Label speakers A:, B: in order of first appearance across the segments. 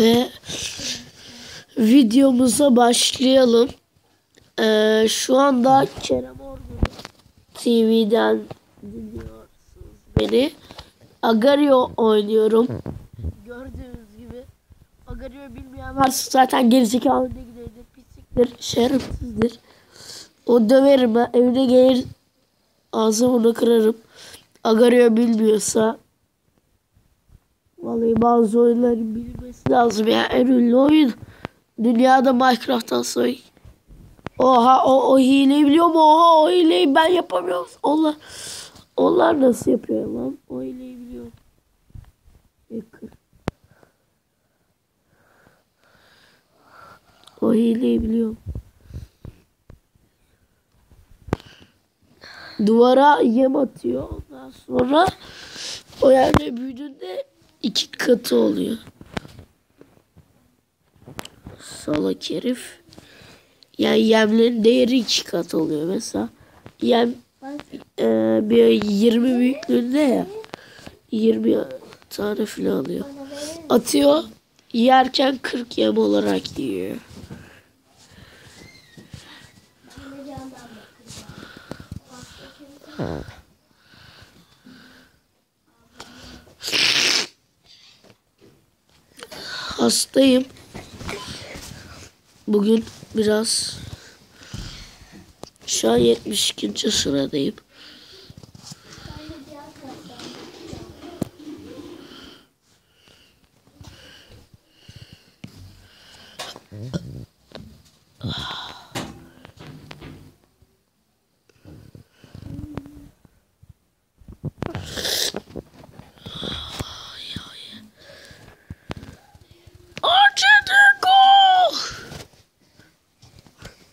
A: Ve videomuza başlayalım. Ee, şu anda Kerem Orgun TV'den dinliyorsunuz beni. Agario oynuyorum. Gördüğünüz gibi Agario bilmeyen varsa zaten gerizekalı ne gidebilir, pisliktir, şerefsizdir. O döverim ben evine gelir ağzını kırarım. Agario bilmiyorsa Vallahi bazı oyunların bilmesi lazım ya. En ünlü oyun dünyada Minecraft'tan sonra. Oha o, o hileyi biliyor mu? Oha o hileyi ben yapamıyorum. Onlar onlar nasıl yapıyor lan? O hileyi biliyor. Hacker. O hileyi biliyorum. Duvara yem atıyor. Ondan sonra o yerde büyüdüğünde katı oluyor. Salak herif. Yani yemlerin değeri iki kat oluyor mesela. Yem e, bir 20 büyüklüğünde ya. 20 tane falan alıyor. Atıyor. Yerken 40 yem olarak yiyor. Hastayım. Bugün biraz şu an 72. sıradayım. Archie, go!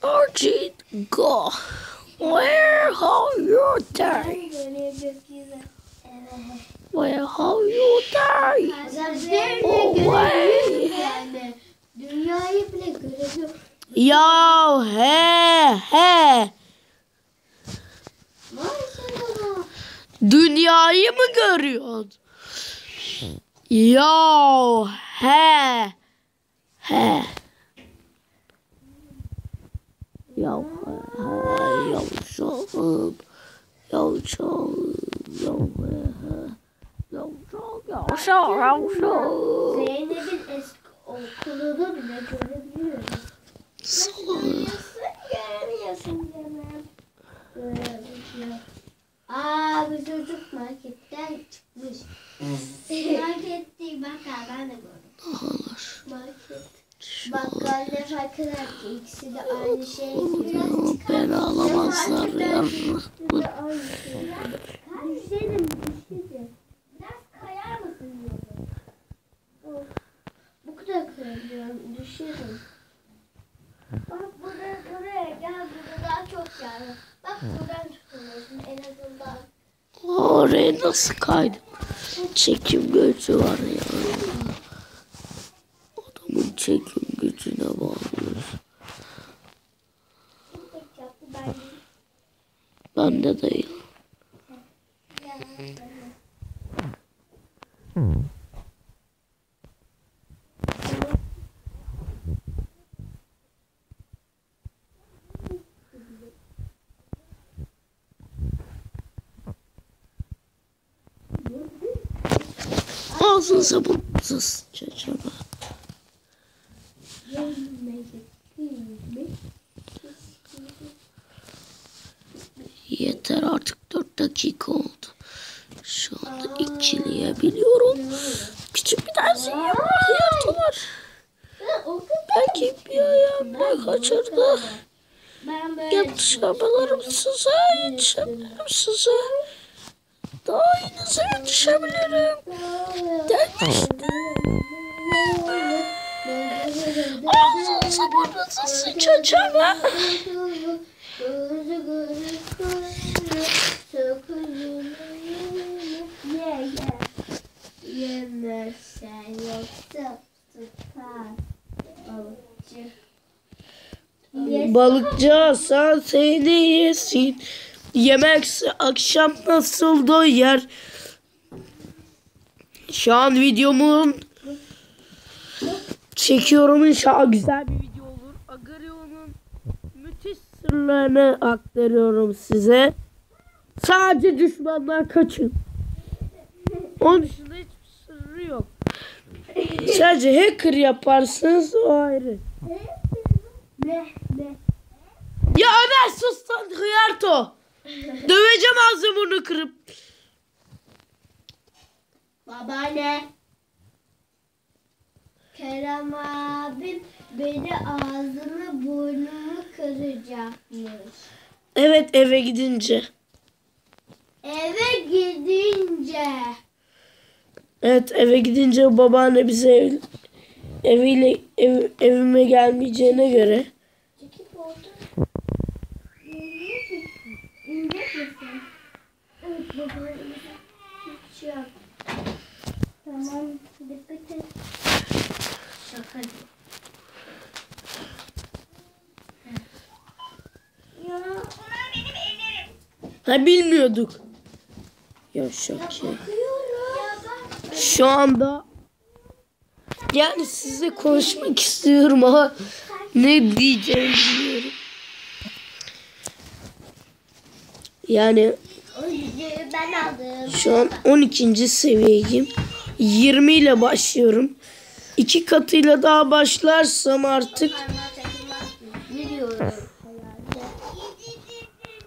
A: Archie, go! Where are you die? Where are you die? Away!
B: Dünyayı bile görebiliyor.
A: Ya he he. Dünyayı mı görüyorsun? Ya he he. Ya he he yavşağım. Yavşağım. Ya he he. Yavşağım yavşağım yavşağım.
B: Zeynep'in eski okulunu bile görebiliyoruz.
A: Salak.
B: Göremiyorsun. Göremiyorsun. Aa bir çocuk marketten çıkmış. Market değil bak ha ben de gördüm.
A: Ağlar.
B: Market. Bakkal ne fark eder ki ikisi de aynı şey.
A: Beni alamazlar ya.
B: İkisi de aynı şey. Düşelim düşelim. Biraz kayar mısın diyorum. Oh, Bu kadar kayabiliyorum. Düşerim. Bak burada buraya gel burada daha çok yer. Bak buradan çıkıyorsun en azından.
A: Oraya nasıl kaydım? Çekim gücü var ya. Adamın çekim gücüne bağlıyor.
B: Tek yaptı ben de.
A: Değil. Ağzınıza burnunuza sıçacağım. 2 oldu. Şu anda ikileyebiliyorum. Küçük bir tane yerde var. Belki bir ayağımla kaçırdı. Yetişebilirim size, yetişebilirim size. Daha iyinize yetişebilirim. Demiştim. Ağzınıza burnunuzu sıçacağım ha.
B: Balıkçı
A: Hasan seni yesin. Yemekse akşam nasıl doyar? Şu an videomun çekiyorum inşallah güzel bir video olur. Agario'nun müthiş sırlarını aktarıyorum size. Sadece düşmanlar kaçın. Onun dışında hiçbir sırrı yok. Sadece hacker yaparsınız o ayrı.
B: Ne?
A: Ömer sus lan hıyarto. Döveceğim ağzını bunu kırıp.
B: Babaanne. Kerem abim beni ağzını burnumu kıracakmış.
A: Evet eve gidince.
B: Eve gidince.
A: Evet eve gidince babaanne bize ev, eviyle ev, evime gelmeyeceğine göre.
B: Çekip oldu. İnecek misin? Evet babaanne. Hiç yok. Tamam. Dikkat et. Şaka değil. Ya.
A: Ha bilmiyorduk. Ya. Ya
B: bak.
A: Şu anda yani size konuşmak istiyorum ama ne diyeceğimi bilmiyorum. Yani
B: ben aldım.
A: şu an 12. seviyeyim. 20 ile başlıyorum. İki katıyla daha başlarsam artık
B: Parmağı takılmaz mı? Biliyorum herhalde. Sadece şey yapayım.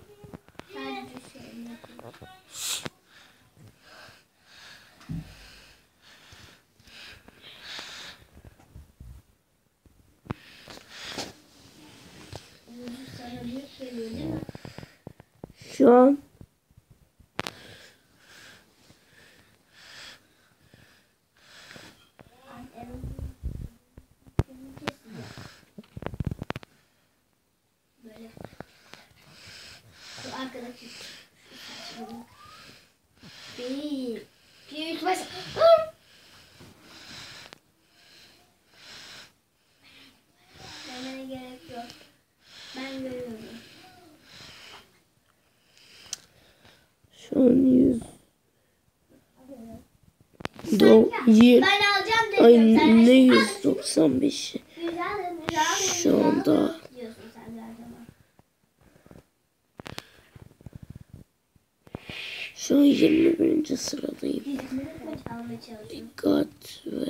B: Yüzü sana büyük geliyor değil mi?
A: Şu an
B: Böyle. Bu üç, baş. Demene gerek yok. Ben görüyorum.
A: şu an 100 Do yir-
B: Ben alacağım dedim.
A: Ay ne
B: de-
A: 195'i
B: Güzel, güzel.
A: Şu anda-
B: Diyorsun sen de her zaman.
A: Şu an 21. sıradayım. Dikkat ve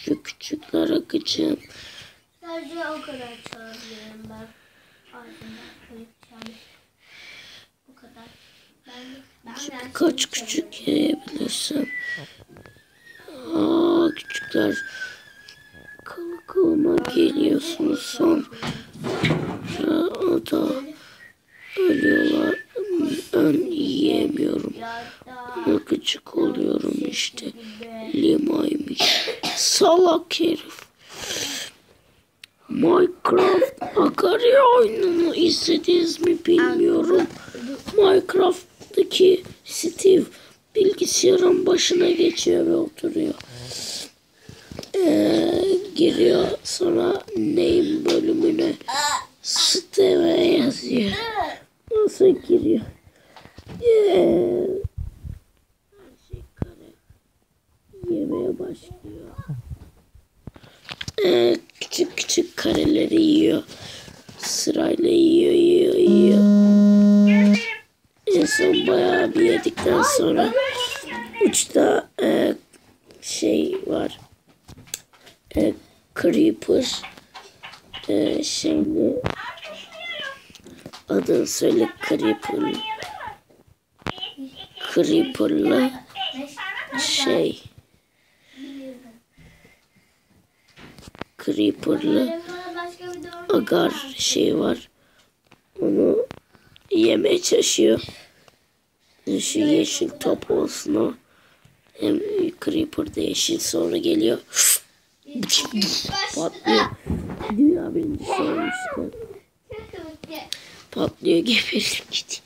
A: şu küçükler akıcım.
B: Sadece o kadar çalabilirim ben. Bu kadar. Ben, ben
A: Kaç küçük yiyebilirsem. Aa küçükler kılı kılıma geliyorsunuz sonra o da ölüyorlar. Ben yiyemiyorum. Ama küçük oluyorum işte. Limaymış. Salak herif. Minecraft Akari oyununu izlediniz mi bilmiyorum. Minecraft'taki Steve bilgisayarın başına geçiyor ve oturuyor. Ee, giriyor sonra name bölümüne Steve yazıyor. Nasıl giriyor? Ee, her şey kare yemeye başlıyor. Ee, küçük küçük kareleri yiyor. Sırayla yiyor, yiyor, yiyor. En son bayağı bir yedikten sonra uçta e, şey var. E, Creeper e, şeyli adını söyle Creeper Creeper'lı şey
B: doğru
A: agar şey var. Onu yemeye çalışıyor. Şu yeşil top olsun o. Hem Creeper de yeşil sonra geliyor. Patlıyor. Dünya birincisi olmuştu. Patlıyor geberip gidiyor.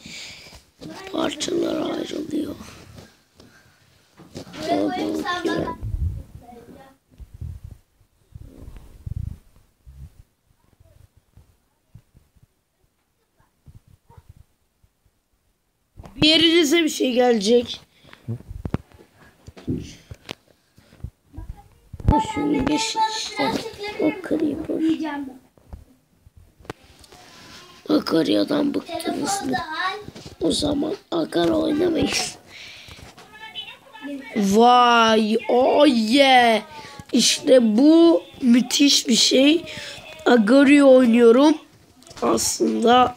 A: Parçalara ayrılıyor. Baba,
B: bak.
A: Bir yerinize bir şey gelecek. Şu yeşil işte. O creeper. Akaryadan bıktınız mı? O zaman Akar oynamayız. Vay oh yeah. İşte bu müthiş bir şey. Agario oynuyorum. Aslında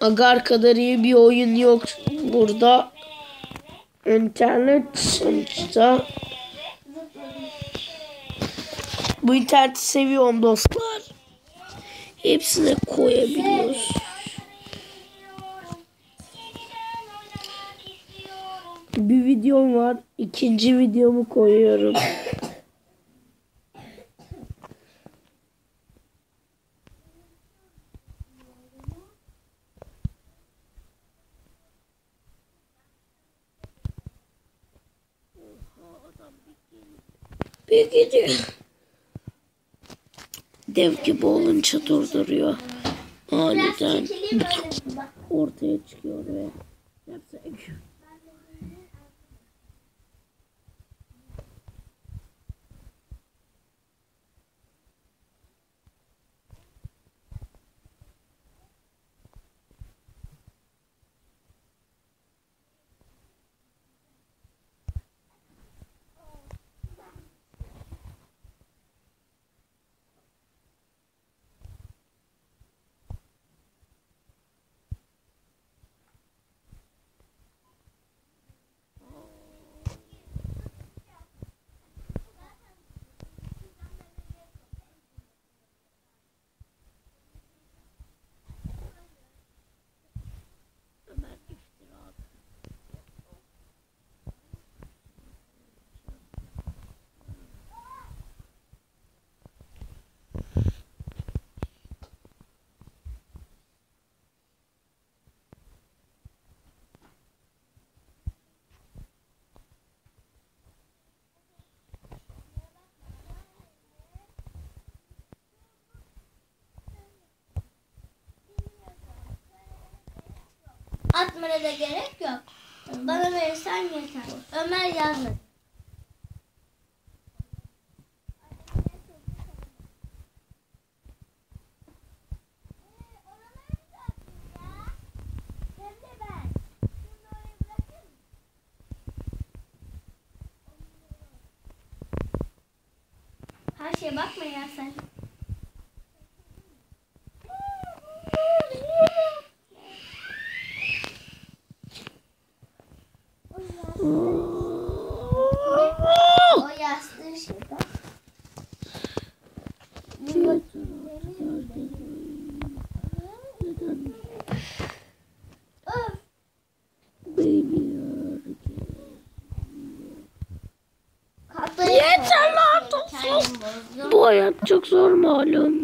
A: Agar kadar iyi bir oyun yok burada. İnternet sonuçta. Bu interneti seviyorum dostlar. Hepsine koyabiliyoruz. Bir videom var. İkinci videomu koyuyorum. Bir gidiyor. Dev gibi olunca durduruyor. Aniden ortaya çıkıyor ve yapsak.
B: Atmana da gerek yok. Bana verirsen yeter. Ömer yazdı. Her şeye bakma ya sen. Kalkları
A: Yeter lan. Bu hayat çok zor malum.